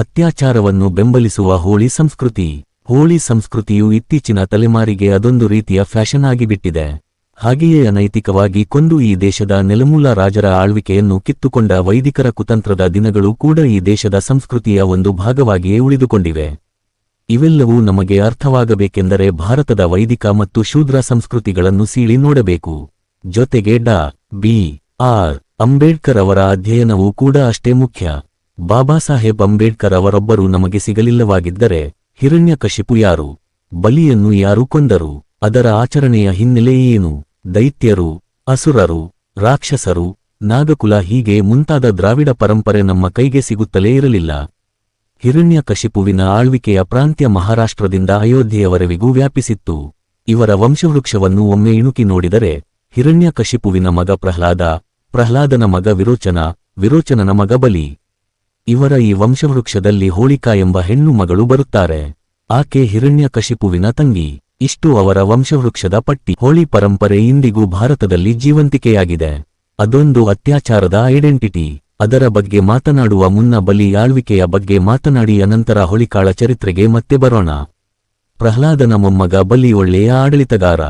ಅತ್ಯಾಚಾರವನ್ನು ಬೆಂಬಲಿಸುವ ಹೋಳಿ ಸಂಸ್ಕೃತಿ. ಹೋಳಿ ಸಂಸ್ಕೃತಿಯು ಇತ್ತೀಚಿನ ತಲೆಮಾರಿಗೆ ಅದೊಂದು ರೀತಿಯ ಫ್ಯಾಷನ್ ಆಗಿಬಿಟ್ಟಿದೆ. ಹಾಗೆಯೇ ಅನೈತಿಕವಾಗಿ ಕೊಂದು ಈ ದೇಶದ ನೆಲಮೂಲ ರಾಜರ ಆಳ್ವಿಕೆಯನ್ನು ಕಿತ್ತುಕೊಂಡ ವೈದಿಕರ ಕುತಂತ್ರದ ದಿನಗಳು ಕೂಡ ಈ ದೇಶದ ಸಂಸ್ಕೃತಿಯ ಒಂದು ಭಾಗವಾಗಿಯೇ ಉಳಿದುಕೊಂಡಿವೆ. ಇವೆಲ್ಲವೂ ನಮಗೆ ಅರ್ಥವಾಗಬೇಕೆಂದರೆ ಭಾರತದ ವೈದಿಕ ಮತ್ತು ಶೂದ್ರ ಸಂಸ್ಕೃತಿಗಳನ್ನು ಸೀಳಿ ನೋಡಬೇಕು. ಜೊತೆಗೆ ಡಾ. ಬಿ. ಆರ್. ಅಂಬೇಡ್ಕರ್ ಅವರ ಅಧ್ಯಯನವೂ ಕೂಡ ಅಷ್ಟೇ ಮುಖ್ಯ. ಬಾಬಾ ಸಾಹೇಬ್ ಅಂಬೇಡ್ಕರ್ ಅವರೊಬ್ಬರು ನಮಗೆ ಸಿಗಲಿಲ್ಲವಾಗಿದ್ದರೆ ಹಿರಣ್ಯಕಶಿಪು ಯಾರು? ಬಲಿಯನ್ನು ಯಾರು ಕೊಂದರು? ಅದರ ಆಚರಣೆಯ ಹಿನ್ನೆಲೆಯೇನು ದೈತ್ಯರು, ಅಸುರರು, ರಾಕ್ಷಸರು, ನಾಗಕುಲ ಹೀಗೆ ಮುಂತಾದ ದ್ರಾವಿಡ ಪರಂಪರೆ ನಮ್ಮ ಕೈಗೆ ಸಿಗುತ್ತಲೇ ಇರಲಿಲ್ಲ. ಹಿರಣ್ಯಕಶಿಪುವಿನ ಆಳ್ವಿಕೆಯ ಪ್ರಾಂತ್ಯ ಮಹಾರಾಷ್ಟ್ರದಿಂದ ಅಯೋಧ್ಯೆಯವರೆವಿಗೂ ವ್ಯಾಪಿಸಿತ್ತು. ಇವರ ವಂಶವೃಕ್ಷವನ್ನು ಒಮ್ಮೆ ಇಣುಕಿ ನೋಡಿದರೆ ಹಿರಣ್ಯಕಶಿಪುವಿನ ಮಗ ಪ್ರಹ್ಲಾದ, ಪ್ರಹ್ಲಾದನ ಮಗ ವಿರೋಚನ, ವಿರೋಚನನ ಮಗ ಬಲಿ. ಇವರ ಈ ವಂಶವೃಕ್ಷದಲ್ಲಿ ಹೋಳಿಕಾ ಎಂಬ ಹೆಣ್ಣು ಮಗಳು ಬರುತ್ತಾರೆ. ಆಕೆ ಹಿರಣ್ಯಕಶಿಪುವಿನ ತಂಗಿ. ಇಷ್ಟು ಅವರ ವಂಶವೃಕ್ಷದ ಪಟ್ಟಿ. ಹೋಳಿ ಪರಂಪರೆ ಇಂದಿಗೂ ಭಾರತದಲ್ಲಿ ಜೀವಂತಿಕೆಯಾಗಿದೆ. ಅದೊಂದು ಅತ್ಯಾಚಾರದ ಐಡೆಂಟಿಟಿ. ಅದರ ಬಗ್ಗೆ ಮಾತನಾಡುವ ಮುನ್ನ ಬಲಿ ಆಳ್ವಿಕೆಯ ಬಗ್ಗೆ ಮಾತನಾಡಿ ಅನಂತರ ಹೋಳಿಕಾಳ ಚರಿತ್ರೆಗೆ ಮತ್ತೆ ಬರೋಣ. ಪ್ರಹ್ಲಾದನ ಮೊಮ್ಮಗ ಬಲಿ ಒಳ್ಳೆಯ ಆಡಳಿತಗಾರ.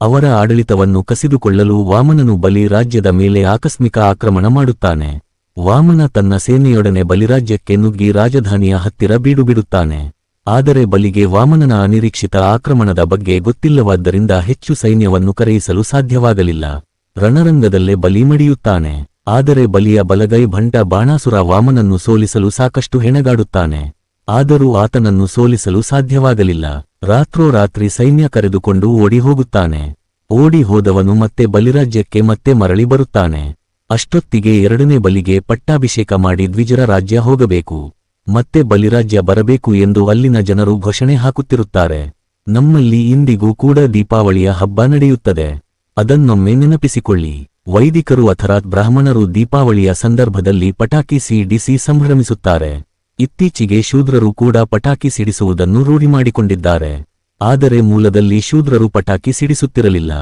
ಅವರ ಆಡಳಿತವನ್ನು ಕಸಿದುಕೊಳ್ಳಲು ವಾಮನನು ಬಲಿ ರಾಜ್ಯದ ಮೇಲೆ ಆಕಸ್ಮಿಕ ಆಕ್ರಮಣ ಮಾಡುತ್ತಾನೆ. ವಾಮನ ತನ್ನ ಸೇನೆಯೊಡನೆ ಬಲಿರಾಜ್ಯಕ್ಕೆ ನುಗ್ಗಿ ರಾಜಧಾನಿಯ ಹತ್ತಿರ ಬೀಡುಬಿಡುತ್ತಾನೆ. ಆದರೆ ಬಲಿಗೆ ವಾಮನನ ಅನಿರೀಕ್ಷಿತ ಆಕ್ರಮಣದ ಬಗ್ಗೆ ಗೊತ್ತಿಲ್ಲವಾದ್ದರಿಂದ ಹೆಚ್ಚು ಸೈನ್ಯವನ್ನು ಕರೆಯಿಸಲು ಸಾಧ್ಯವಾಗಲಿಲ್ಲ. ರಣರಂಗದಲ್ಲೇ ಬಲಿ ಮಡಿಯುತ್ತಾನೆ. ಆದರೆ ಬಲಿಯ ಬಲಗೈ ಭಂಟ ಬಾಣಾಸುರ ವಾಮನನ್ನು ಸೋಲಿಸಲು ಸಾಕಷ್ಟು ಹೆಣಗಾಡುತ್ತಾನೆ. ಆದರೂ ಆತನನ್ನು ಸೋಲಿಸಲು ಸಾಧ್ಯವಾಗಲಿಲ್ಲ. ರಾತ್ರೋರಾತ್ರಿ ಸೈನ್ಯ ಕರೆದುಕೊಂಡು ಓಡಿ ಹೋಗುತ್ತಾನೆ. ಓಡಿ ಹೋದವನು ಮತ್ತೆ ಬಲಿರಾಜ್ಯಕ್ಕೆ ಮತ್ತೆ ಮರಳಿ ಬರುತ್ತಾನೆ. ಅಷ್ಟೊತ್ತಿಗೆ ಎರಡನೇ ಬಲಿಗೆ ಪಟ್ಟಾಭಿಷೇಕ ಮಾಡಿ ದ್ವಿಜರ ರಾಜ್ಯ ಹೋಗಬೇಕು. ಮತ್ತೆ ಬಲಿರಾಜ್ಯ ಬರಬೇಕು ಎಂದು ಅಲ್ಲಿನ ಜನರು ಘೋಷಣೆ ಹಾಕುತ್ತಿರುತ್ತಾರೆ. ನಮ್ಮಲ್ಲಿ ಇಂದಿಗೂ ಕೂಡ ದೀಪಾವಳಿಯ ಹಬ್ಬ ನಡೆಯುತ್ತದೆ. ಅದನ್ನೊಮ್ಮೆ ನೆನಪಿಸಿಕೊಳ್ಳಿ. ವೈದಿಕರು ಅಥರಾತ್ ಬ್ರಾಹ್ಮಣರು ದೀಪಾವಳಿಯ ಸಂದರ್ಭದಲ್ಲಿ ಪಟಾಕಿ ಸಿಡಿಸಿ ಸಂಭ್ರಮಿಸುತ್ತಾರೆ. ಇತ್ತೀಚೆಗೆ ಶೂದ್ರರು ಕೂಡ ಪಟಾಕಿ ಸಿಡಿಸುವುದನ್ನು ರೂಢಿ ಮಾಡಿಕೊಂಡಿದ್ದಾರೆ. ಆದರೆ ಮೂಲದಲ್ಲಿ ಶೂದ್ರರು ಪಟಾಕಿ ಸಿಡಿಸುತ್ತಿರಲಿಲ್ಲ.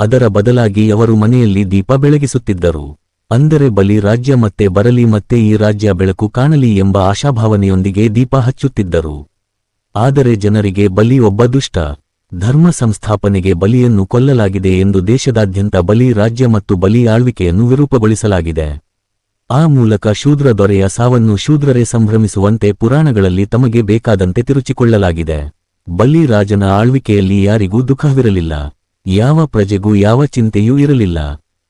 ಅದರ ಬದಲಾಗಿ ಅವರು ಮನೆಯಲ್ಲಿ ದೀಪ ಬೆಳಗಿಸುತ್ತಿದ್ದರು. ಅಂದರೆ ಬಲಿ ರಾಜ್ಯ ಮತ್ತೆ ಬರಲಿ ಮತ್ತೆ ಈ ರಾಜ್ಯ ಬೆಳಕು ಕಾಣಲಿ ಎಂಬ ಆಶಾಭಾವನೆಯೊಂದಿಗೆ ದೀಪ ಹಚ್ಚುತ್ತಿದ್ದರು. ಆದರೆ ಜನರಿಗೆ ಬಲಿ ಒಬ್ಬ ದುಷ್ಟ. ಧರ್ಮ ಸಂಸ್ಥಾಪನೆಗೆ ಬಲಿಯನ್ನು ಕೊಲ್ಲಲಾಗಿದೆ ಎಂದು ದೇಶದಾದ್ಯಂತ ಬಲಿ ರಾಜ್ಯ ಮತ್ತು ಬಲಿ ಆಳ್ವಿಕೆಯನ್ನು ವಿರೂಪಗೊಳಿಸಲಾಗಿದೆ. ಆ ಮೂಲಕ ಶೂದ್ರ ದೊರೆಯ ಸಾವನ್ನು ಶೂದ್ರರೇ ಸಂಭ್ರಮಿಸುವಂತೆ ಪುರಾಣಗಳಲ್ಲಿ ತಮಗೆ ಬೇಕಾದಂತೆ ತಿರುಚಿಕೊಳ್ಳಲಾಗಿದೆ. ಬಲಿ ರಾಜನ ಆಳ್ವಿಕೆಯಲ್ಲಿ ಯಾರಿಗೂ ದುಃಖವಿರಲಿಲ್ಲ. ಯಾವ ಪ್ರಜೆಗೂ ಯಾವ ಚಿಂತೆಯೂ ಇರಲಿಲ್ಲ.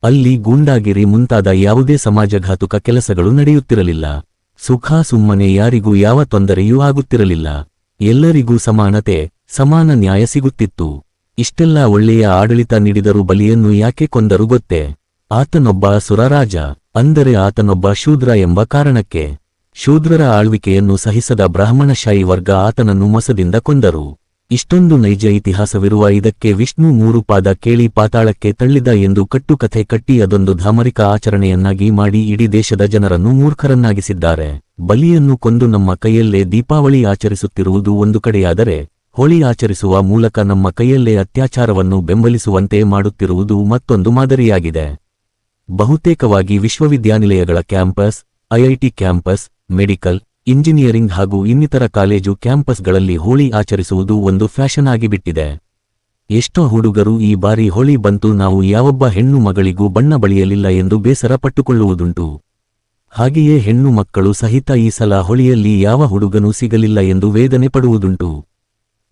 ಅಲ್ಲಿ ಗೂಂಡಾಗಿರಿ ಮುಂತಾದ ಯಾವುದೇ ಸಮಾಜಘಾತುಕ ಕೆಲಸಗಳು ನಡೆಯುತ್ತಿರಲಿಲ್ಲ. ಸುಖ ಸುಮ್ಮನೆ ಯಾರಿಗೂ ಯಾವ ತೊಂದರೆಯೂ ಆಗುತ್ತಿರಲಿಲ್ಲ. ಎಲ್ಲರಿಗೂ ಸಮಾನತೆ, ಸಮಾನ ನ್ಯಾಯ ಸಿಗುತ್ತಿತ್ತು. ಇಷ್ಟೆಲ್ಲ ಒಳ್ಳೆಯ ಆಡಳಿತ ನೀಡಿದರೂ ಬಲಿಯನ್ನು ಯಾಕೆ ಕೊಂದರು ಗೊತ್ತೇ? ಆತನೊಬ್ಬ ಸುರರಾಜ, ಅಂದರೆ ಆತನೊಬ್ಬ ಶೂದ್ರ ಎಂಬ ಕಾರಣಕ್ಕೆ. ಶೂದ್ರರ ಆಳ್ವಿಕೆಯನ್ನು ಸಹಿಸದ ಬ್ರಾಹ್ಮಣಶಾಹಿ ವರ್ಗ ಆತನನ್ನು ಮೊಸದಿಂದ ಕೊಂದರು. ಇಷ್ಟೊಂದು ನೈಜ ಇತಿಹಾಸವಿರುವ ಇದಕ್ಕೆ ವಿಷ್ಣು ಮೂರು ಪಾದ ಕೇಳಿ ಪಾತಾಳಕ್ಕೆ ತಳ್ಳಿದ ಎಂದು ಕಟ್ಟುಕಥೆ ಕಟ್ಟಿ ಅದೊಂದು ಧಾಮರಿಕ ಆಚರಣೆಯನ್ನಾಗಿ ಮಾಡಿ ಇಡೀ ದೇಶದ ಜನರನ್ನು ಮೂರ್ಖರನ್ನಾಗಿಸಿದ್ದಾರೆ. ಬಲಿಯನ್ನು ಕೊಂದು ನಮ್ಮ ಕೈಯಲ್ಲೇ ದೀಪಾವಳಿ ಆಚರಿಸುತ್ತಿರುವುದು ಒಂದು ಕಡೆಯಾದರೆ, ಹೋಳಿ ಆಚರಿಸುವ ಮೂಲಕ ನಮ್ಮ ಕೈಯಲ್ಲೇ ಅತ್ಯಾಚಾರವನ್ನು ಬೆಂಬಲಿಸುವಂತೆ ಮಾಡುತ್ತಿರುವುದು ಮತ್ತೊಂದು ಮಾದರಿಯಾಗಿದೆ. ಬಹುತೇಕವಾಗಿ ವಿಶ್ವವಿದ್ಯಾನಿಲಯಗಳ campus IIT campus, medical engineering ಹಾಗೂ ಇನ್ನಿತರ ಕಾಲೇಜು ಕ್ಯಾಂಪಸ್ಗಳಲ್ಲಿ ಹೋಳಿ ಆಚರಿಸುವುದು ಒಂದು ಫ್ಯಾಷನ್ ಆಗಿಬಿಟ್ಟಿದೆ. ಎಷ್ಟೋ ಹುಡುಗರು ಈ ಬಾರಿ ಹೋಳಿ ಬಂತು ನಾವು ಯಾವೊಬ್ಬ ಹೆಣ್ಣು ಮಗಳಿಗೂ ಬಣ್ಣ ಬಳಿಯಲಿಲ್ಲ ಎಂದು ಬೇಸರ ಪಟ್ಟುಕೊಳ್ಳುವುದುಂಟು. ಹಾಗೆಯೇ ಹೆಣ್ಣು ಮಕ್ಕಳು ಸಹಿತ ಈ ಸಲ ಹೊಳಿಯಲ್ಲಿ ಯಾವ ಹುಡುಗನೂ ಸಿಗಲಿಲ್ಲ ಎಂದು ವೇದನೆ ಪಡುವುದುಂಟು.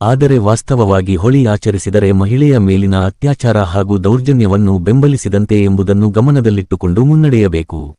ಆದರೆ ವಾಸ್ತವವಾಗಿ ಹೋಳಿ ಆಚರಿಸಿದರೆ ಮಹಿಳೆಯ ಮೇಲಿನ ಅತ್ಯಾಚಾರ ಹಾಗೂ ದೌರ್ಜನ್ಯವನ್ನು ಬೆಂಬಲಿಸಿದಂತೆ ಎಂಬುದನ್ನು ಗಮನದಲ್ಲಿಟ್ಟುಕೊಂಡು ಮುನ್ನಡೆಯಬೇಕು.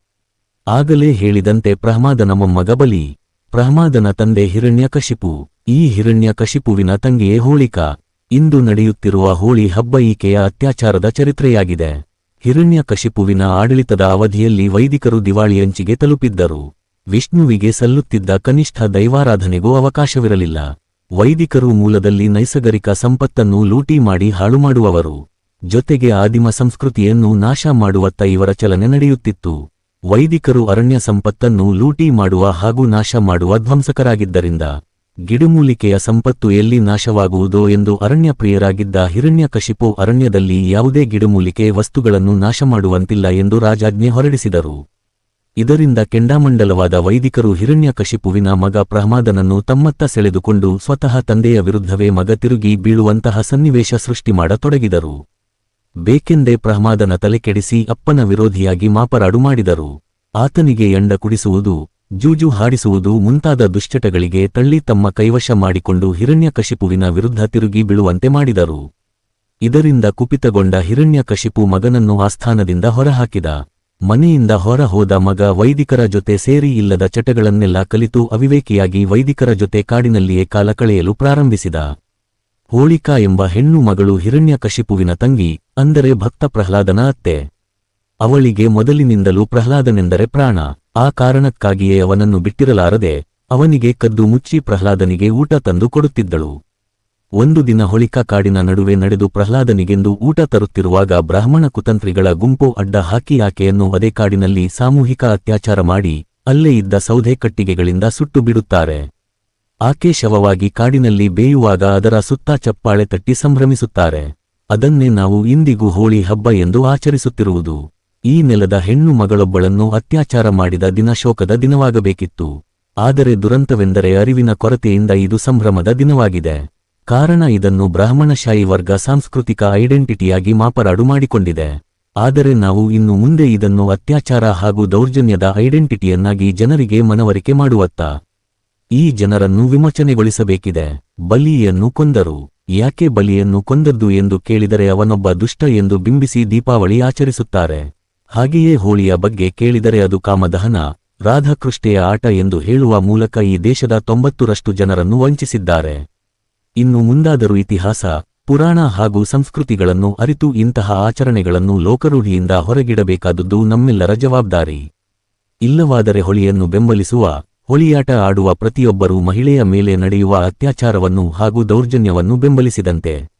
ಆಗಲೇ ಹೇಳಿದಂತೆ ಪ್ರಹ್ಮಾದನ ಮೊಮ್ಮಗ ಬಲಿ. ಪ್ರಹ್ಮಾದನ ತಂದೆ ಹಿರಣ್ಯಕಶಿಪು. ಈ ಹಿರಣ್ಯಕಶಿಪುವಿನ ತಂಗಿಯೇ ಹೋಳಿಕಾ. ಇಂದು ನಡೆಯುತ್ತಿರುವ ಹೋಳಿ ಹಬ್ಬ ಈಕೆಯ ಅತ್ಯಾಚಾರದ ಚರಿತ್ರೆಯಾಗಿದೆ. ಹಿರಣ್ಯಕಶಿಪುವಿನ ಆಡಳಿತದ ಅವಧಿಯಲ್ಲಿ ವೈದಿಕರು ದಿವಾಳಿಯಂಚಿಗೆ ತಲುಪಿದ್ದರು. ವಿಷ್ಣುವಿಗೆ ಸಲ್ಲುತ್ತಿದ್ದ ಕನಿಷ್ಠ ದೈವಾರಾಧನೆಗೂ ಅವಕಾಶವಿರಲಿಲ್ಲ. ವೈದಿಕರು ಮೂಲದಲ್ಲಿ ನೈಸರ್ಗಿಕ ಸಂಪತ್ತನ್ನು ಲೂಟಿ ಮಾಡಿ ಹಾಳು ಮಾಡುವವರು. ಜೊತೆಗೆ ಆದಿಮ ಸಂಸ್ಕೃತಿಯನ್ನು ನಾಶ ಮಾಡುವತ್ತ ಇವರ ಚಲನೆ ನಡೆಯುತ್ತಿತ್ತು. ವೈದಿಕರು ಅರಣ್ಯ ಸಂಪತ್ತನ್ನು ಲೂಟಿ ಮಾಡುವ ಹಾಗೂ ನಾಶ ಮಾಡುವ ಧ್ವಂಸಕರಾಗಿದ್ದರಿಂದ ಗಿಡಮೂಲಿಕೆಯ ಸಂಪತ್ತು ಎಲ್ಲಿ ನಾಶವಾಗುವುದೋ ಎಂದು ಅರಣ್ಯ ಪ್ರಿಯರಾಗಿದ್ದ ಹಿರಣ್ಯಕಶಿಪು ಅರಣ್ಯದಲ್ಲಿ ಯಾವುದೇ ಗಿಡಮೂಲಿಕೆ ವಸ್ತುಗಳನ್ನು ನಾಶ ಮಾಡುವಂತಿಲ್ಲ ಎಂದು ರಾಜಾಜ್ಞೆ ಹೊರಡಿಸಿದರು. ಇದರಿಂದ ಕೆಂಡಾಮಂಡಲವಾದ ವೈದಿಕರು ಹಿರಣ್ಯಕಶಿಪುವಿನ ಮಗ ಪ್ರಹ್ಮಾದನನ್ನು ತಮ್ಮತ್ತ ಸೆಳೆದುಕೊಂಡು ಸ್ವತಃ ತಂದೆಯ ವಿರುದ್ಧವೇ ಮಗ ತಿರುಗಿ ಬೀಳುವಂತಹ ಸನ್ನಿವೇಶ ಸೃಷ್ಟಿ ಮಾಡತೊಡಗಿದರು. ಬೇಕೆಂದೇ ಪ್ರಹ್ಮಾದನ ತಲೆಕೆಡಿಸಿ ಅಪ್ಪನ ವಿರೋಧಿಯಾಗಿ ಮಾಪರಾಡು ಮಾಡಿದರು. ಆತನಿಗೆ ಎಂಡ ಕುಡಿಸುವುದು, ಜೂಜು ಹಾಡಿಸುವುದು ಮುಂತಾದ ದುಶ್ಚಟಗಳಿಗೆ ತಳ್ಳಿ ತಮ್ಮ ಕೈವಶ ಮಾಡಿಕೊಂಡು ಹಿರಣ್ಯಕಶಿಪುವಿನ ವಿರುದ್ಧ ತಿರುಗಿ ಬೀಳುವಂತೆ ಮಾಡಿದರು. ಇದರಿಂದ ಕುಪಿತಗೊಂಡ ಹಿರಣ್ಯಕಶಿಪು ಮಗನನ್ನು ಆಸ್ಥಾನದಿಂದ ಹೊರಹಾಕಿದ. ಮನೆಯಿಂದ ಹೊರ ಹೋದ ಮಗ ವೈದಿಕರ ಜೊತೆ ಸೇರಿ ಇಲ್ಲದ ಚಟಗಳನ್ನೆಲ್ಲ ಕಲಿತು ಅವಿವೇಕಿಯಾಗಿ ವೈದಿಕರ ಜೊತೆ ಕಾಡಿನಲ್ಲಿಯೇ ಕಾಲ ಕಳೆಯಲು ಪ್ರಾರಂಭಿಸಿದ. ಹೋಳಿಕಾ ಎಂಬ ಹೆಣ್ಣು ಮಗಳು ಹಿರಣ್ಯಕಶಿಪುವಿನ ತಂಗಿ, ಅಂದರೆ ಭಕ್ತ ಪ್ರಹ್ಲಾದನ ಅತ್ತೆ. ಅವಳಿಗೆ ಮೊದಲಿನಿಂದಲೂ ಪ್ರಹ್ಲಾದನೆಂದರೆ ಪ್ರಾಣ. ಆ ಕಾರಣಕ್ಕಾಗಿಯೇ ಅವನನ್ನು ಬಿಟ್ಟಿರಲಾರದೆ, ಅವನಿಗೆ ಕದ್ದು ಮುಚ್ಚಿ ಪ್ರಹ್ಲಾದನಿಗೆ ಊಟ ತಂದು ಕೊಡುತ್ತಿದ್ದಳು. ಒಂದು ದಿನ ಹೊಳಿಕಾ ಕಾಡಿನ ನಡುವೆ ನಡೆದು ಪ್ರಹ್ಲಾದನಿಗೆಂದು ಊಟ ತರುತ್ತಿರುವಾಗ ಬ್ರಾಹ್ಮಣ ಕುತಂತ್ರಿಗಳ ಗುಂಪು ಅಡ್ಡ ಹಾಕಿ ಆಕೆಯನ್ನು ಅದೇ ಕಾಡಿನಲ್ಲಿ ಸಾಮೂಹಿಕ ಅತ್ಯಾಚಾರ ಮಾಡಿ, ಅಲ್ಲೇ ಇದ್ದ ಸೌಧೆ ಕಟ್ಟಿಗೆಗಳಿಂದ ಸುಟ್ಟು ಬಿಡುತ್ತಾರೆ. ಆಕೆ ಶವವಾಗಿ ಕಾಡಿನಲ್ಲಿ ಬೇಯುವಾಗ ಅದರ ಸುತ್ತ ಚಪ್ಪಾಳೆ ತಟ್ಟಿ ಸಂಭ್ರಮಿಸುತ್ತಾರೆ. ಅದನ್ನೇ ನಾವು ಇಂದಿಗೂ ಹೋಳಿ ಹಬ್ಬ ಎಂದು ಆಚರಿಸುತ್ತಿರುವುದು. ಈ ನೆಲದ ಹೆಣ್ಣು ಮಗಳೊಬ್ಬಳನ್ನು ಅತ್ಯಾಚಾರ ಮಾಡಿದ ದಿನ ಶೋಕದ ದಿನವಾಗಬೇಕಿತ್ತು. ಆದರೆ ದುರಂತವೆಂದರೆ ಅರಿವಿನ ಕೊರತೆಯಿಂದ ಇದು ಸಂಭ್ರಮದ ದಿನವಾಗಿದೆ. ಕಾರಣ ಇದನ್ನು ಬ್ರಾಹ್ಮಣಶಾಹಿ ವರ್ಗ ಸಾಂಸ್ಕೃತಿಕ ಐಡೆಂಟಿಟಿಯಾಗಿ ಮಾಪರಾಡು ಮಾಡಿಕೊಂಡಿದೆ. ಆದರೆ ನಾವು ಇನ್ನು ಮುಂದೆ ಇದನ್ನು ಅತ್ಯಾಚಾರ ಹಾಗೂ ದೌರ್ಜನ್ಯದ ಐಡೆಂಟಿಟಿಯನ್ನಾಗಿ ಜನರಿಗೆ ಮನವರಿಕೆ ಮಾಡುವತ್ತ. ಈ ಜನರನ್ನು ವಿಮೋಚನೆಗೊಳಿಸಬೇಕಿದೆ. ಬಲಿಯನ್ನು ಕೊಂದರು. ಯಾಕೆ ಬಲಿಯನ್ನು ಕೊಂದದ್ದು ಎಂದು ಕೇಳಿದರೆ ಅವನೊಬ್ಬ ದುಷ್ಟ ಎಂದು ಬಿಂಬಿಸಿ ದೀಪಾವಳಿ ಆಚರಿಸುತ್ತಾರೆ. ಹಾಗೆಯೇ ಹೋಳಿಯ ಬಗ್ಗೆ ಕೇಳಿದರೆ ಅದು ಕಾಮದಹನ, ರಾಧಾಕೃಷ್ಣೆಯ ಆಟ ಎಂದು ಹೇಳುವ ಮೂಲಕ ಈ ದೇಶದ ತೊಂಬತ್ತರಷ್ಟು ಜನರನ್ನು ವಂಚಿಸಿದ್ದಾರೆ. ಇನ್ನು ಮುಂದಾದರೂ ಇತಿಹಾಸ, ಪುರಾಣ ಹಾಗೂ ಸಂಸ್ಕೃತಿಗಳನ್ನು ಅರಿತು ಇಂತಹ ಆಚರಣೆಗಳನ್ನು ಲೋಕರೂಢಿಯಿಂದ ಹೊರಗಿಡಬೇಕಾದುದು ನಮ್ಮೆಲ್ಲರ ಜವಾಬ್ದಾರಿ. ಇಲ್ಲವಾದರೆ ಹೊಳಿಯನ್ನು ಬೆಂಬಲಿಸುವ ಹೊಳಿಯಾಟ ಆಡುವ ಪ್ರತಿಯೊಬ್ಬರೂ ಮಹಿಳೆಯ ಮೇಲೆ ನಡೆಯುವ ಅತ್ಯಾಚಾರವನ್ನು ಹಾಗೂ ದೌರ್ಜನ್ಯವನ್ನು ಬೆಂಬಲಿಸಿದಂತೆ.